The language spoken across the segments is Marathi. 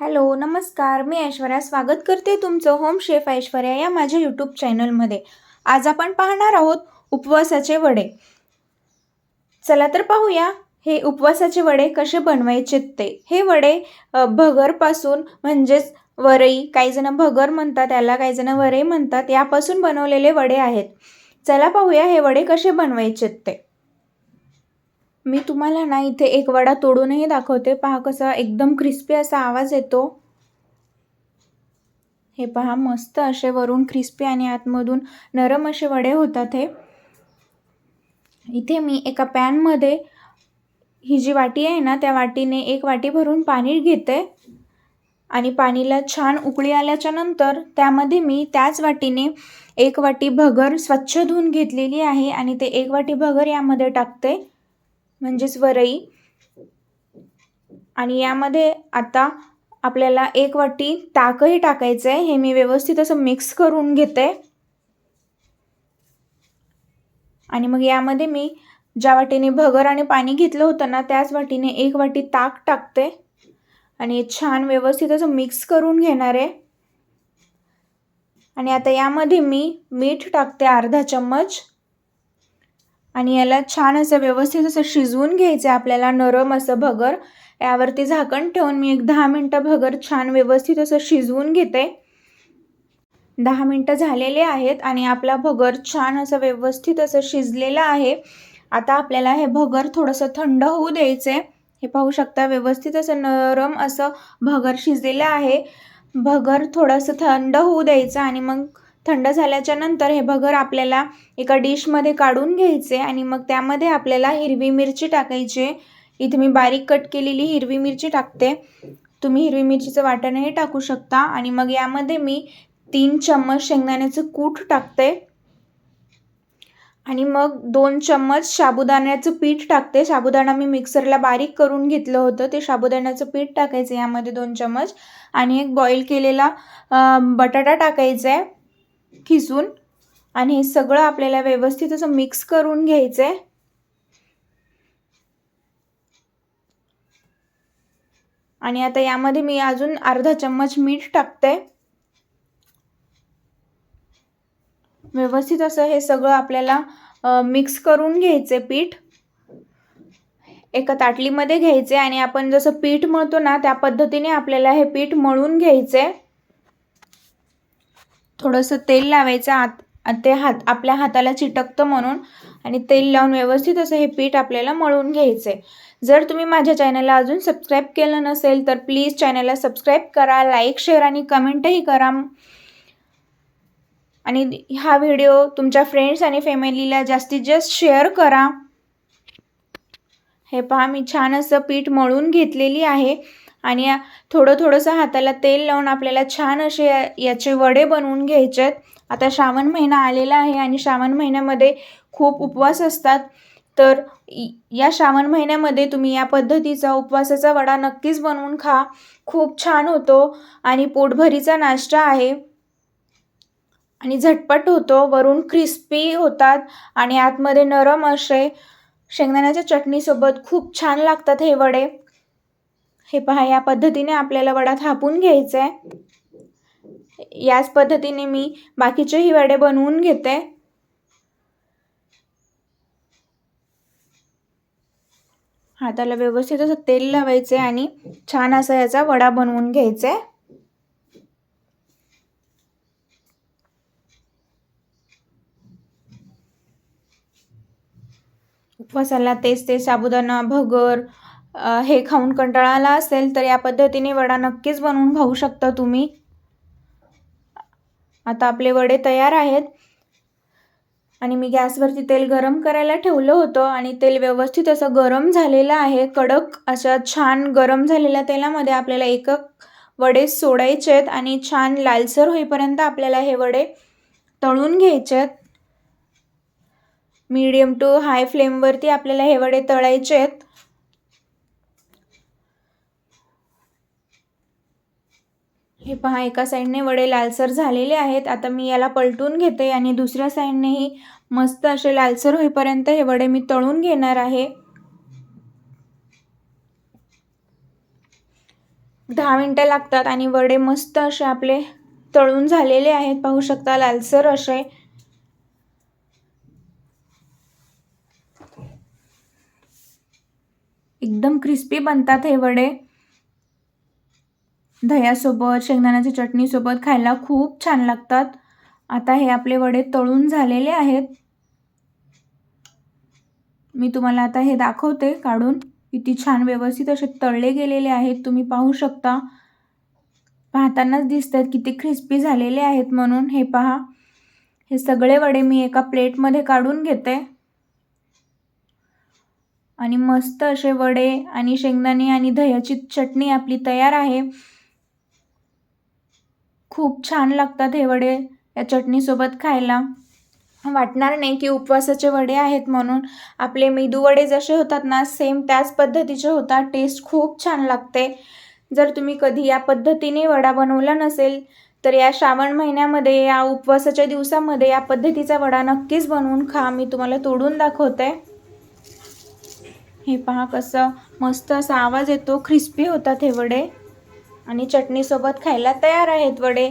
हॅलो नमस्कार. मी ऐश्वर्या. स्वागत करते तुमचं होम शेफ ऐश्वर्या या माझ्या यूट्यूब चॅनलमध्ये आज आपण पाहणार आहोत उपवासाचे वडे. चला तर पाहूया हे उपवासाचे वडे कसे बनवायचे ते. हे वडे भगरपासून म्हणजेच वरई काहीजणं भगर म्हणतात त्याला काहीजणं वरई म्हणतात यापासून बनवलेले वडे आहेत. चला पाहूया हे वडे कसे बनवायचे ते. मी तुम्हाला ना इथे एक वडा तोडूनही दाखवते. पहा कसा एकदम क्रिस्पी असा आवाज येतो. हे पहा मस्त असे वरून क्रिस्पी आणि आतमधून नरम असे वडे होतात हे. इथे मी एका पॅनमध्ये ही जी वाटी आहे ना त्या वाटीने एक वाटी भरून पाणी घेते. आणि पाणीला छान उकळी आल्याच्यानंतर त्यामध्ये मी त्याच वाटीने एक वाटी भगर स्वच्छ धुवून घेतलेली आहे आणि ते एक वाटी भगर यामध्ये टाकते. म्हणजेच वरई. आणि यामध्ये आता आपल्याला एक वाटी ताकही टाकायचं आहे हे मी व्यवस्थित असं मिक्स करून घेते. आणि मग यामध्ये मी ज्या वाटीने भगर आणि पाणी घेतलं होतं ना त्याच वाटीने एक वाटी ताक टाकते. आणि छान व्यवस्थित असं मिक्स करून घेणार आहे. आणि आता यामध्ये मी मीठ टाकते अर्धा चम्मच. आणि याला छान असं व्यवस्थित असं शिजवून घ्यायचं आहे. आपल्याला नरम असं भगर. यावरती झाकण ठेवून मी एक दहा मिनटं भगर छान व्यवस्थित असं शिजवून घेते. दहा मिनटं झालेले आहेत आणि आपला भगर छान असं व्यवस्थित असं शिजलेलं आहे. आता आपल्याला हे भगर थोडंसं थंड होऊ द्यायचं आहे हे पाहू शकता व्यवस्थित असं नरम असं भगर शिजलेलं आहे. भगर थोडंसं थंड होऊ द्यायचं आणि मग थंड झाल्याच्यानंतर हे भगर आपल्याला एका डिशमध्ये काढून घ्यायचे आणि मग त्यामध्ये आपल्याला हिरवी मिरची टाकायची. इथे मी बारीक कट केलेली हिरवी मिरची टाकते. तुम्ही हिरवी मिरचीचं वाटणही टाकू शकता आणि मग यामध्ये मी तीन चम्मच शेंगदाण्याचं कूट टाकते. आणि मग दोन चम्मच साबुदाण्याचं पीठ टाकते. साबुदाणा मी मिक्सरला बारीक करून घेतलं होतं. ते साबुदाण्याचं पीठ टाकायचं यामध्ये दोन चम्मच. आणि एक बॉईल केलेला बटाटा टाकायचा आहे. खिसून आणि हे सगळं आपल्याला व्यवस्थित असं मिक्स करून घ्यायचं आहे आणि आता यामध्ये मी अजून अर्धा चम्मच मीठ टाकते. व्यवस्थित असं हे सगळं आपल्याला मिक्स करून घ्यायचे पीठ. एका ताटलीमध्ये घ्यायचे आणि आपण जसं पीठ मळतो ना त्या पद्धतीने आपल्याला हे पीठ मळून घ्यायचे थोडंसं तेल लावायचं आत ते हात आपल्या हाताला चिटकतं म्हणून आणि तेल लावून व्यवस्थित असं हे पीठ आपल्याला मळून घ्यायचं आहे जर तुम्ही माझ्या चॅनलला अजून सबस्क्राईब केलं नसेल तर प्लीज चॅनलला सबस्क्राईब करा लाईक शेअर आणि कमेंटही करा. आणि हा व्हिडिओ तुमच्या फ्रेंड्स आणि फॅमिलीला जास्तीत जास्त शेअर करा. हे पहा मी छान असं पीठ मळून घेतलेली आहे. आणि थोडं थोडंसं हाताला तेल लावून आपल्याला छान असे याचे वडे बनवून घ्यायचे आहेत. आता श्रावण महिना आलेला आहे आणि श्रावण महिन्यामध्ये खूप उपवास असतात. तर या श्रावण महिन्यामध्ये तुम्ही या पद्धतीचा उपवासाचा वडा नक्कीच बनवून खा. खूप छान होतो आणि पोटभरीचा नाश्ता आहे. आणि झटपट होतो. वरून क्रिस्पी होतात आणि आतमध्ये नरम असे शेंगदाण्याच्या चटणीसोबत खूप छान लागतात हे वडे. हे पहा या पद्धतीने आपल्याला वडा थापून घ्यायचा आहे. याच पद्धतीने मी बाकीचेही वडे बनवून घेते. हाताला व्यवस्थित असं तेल लावायचं आहे आणि छान असा याचा वडा बनवून घ्यायचा. आहे उपवासाला तेच ते साबुदाणा भगर हे खाऊन कंटाळा आला असेल तर या पद्धतीने वडा नक्कीच बनवून खाऊ शकता तुम्ही. आता आपले वडे तयार आहेत. आणि मी गॅसवरती तेल गरम करायला ठेवलं होतं आणि तेल व्यवस्थित असं गरम झालेलं आहे. कडक अशा छान गरम झालेल्या तेलामध्ये आपल्याला एक वडे सोडायचे आहेत आणि छान लालसर होईपर्यंत आपल्याला हे वडे तळून घ्यायचे आहेत. मीडियम टू हाय फ्लेमवरती आपल्याला हे वडे तळायचे आहेत. हे पहा एका साईडने वडे लालसर झालेले आहेत. आता मी याला पलटून घेते आणि दुसऱ्या साईडनेही मस्त असे लालसर होईपर्यंत हे वडे मी तळून घेणार आहे. दहा मिनटं लागतात आणि वडे मस्त असे आपले तळून झालेले आहेत. पाहू शकता लालसर असे. एकदम क्रिस्पी बनतात हे वडे. दह्यासोबत शेंगदाण्याच्या चटणीसोबत खायला खूप छान लागतात. आता हे आपले वडे तळून झालेले आहेत. मी तुम्हाला आता हे दाखवते काढून. किती छान व्यवस्थित असे तळले गेलेले आहेत. तुम्ही पाहू शकता. पाहतानाच दिसत आहेत किती क्रिस्पी झालेले आहेत म्हणून. हे पहा. हे सगळे वडे मी एका प्लेटमध्ये काढून घेते. आणि मस्त असे वडे आणि शेंगदाणे आणि दह्याची चटणी आपली तयार आहे. खूप छान लागतात हे वडे या चटणीसोबत खायला. वाटणार नाही की उपवासाचे वडे आहेत म्हणून. आपले मेदू वडे जसे होतात ना सेम त्याच पद्धतीचे होतात. टेस्ट खूप छान लागते. जर तुम्ही कधी या पद्धतीने वडा बनवला नसेल तर या श्रावण महिन्यामध्ये या उपवासाच्या दिवसामध्ये या पद्धतीचा वडा नक्कीच बनवून खा. मी तुम्हाला तोडून दाखवते. हे पहा कसं मस्त असा आवाज येतो. क्रिस्पी होतात हे वडे. आणि चटणीसोबत खायला तयार आहेत वडे.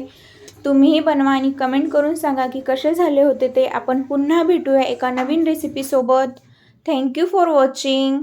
तुम्हीही बनवा आणि कमेंट करून सांगा की कसे झाले होते ते. आपण पुन्हा भेटूया एका नवीन रेसिपीसोबत थँक्यू फॉर वॉचिंग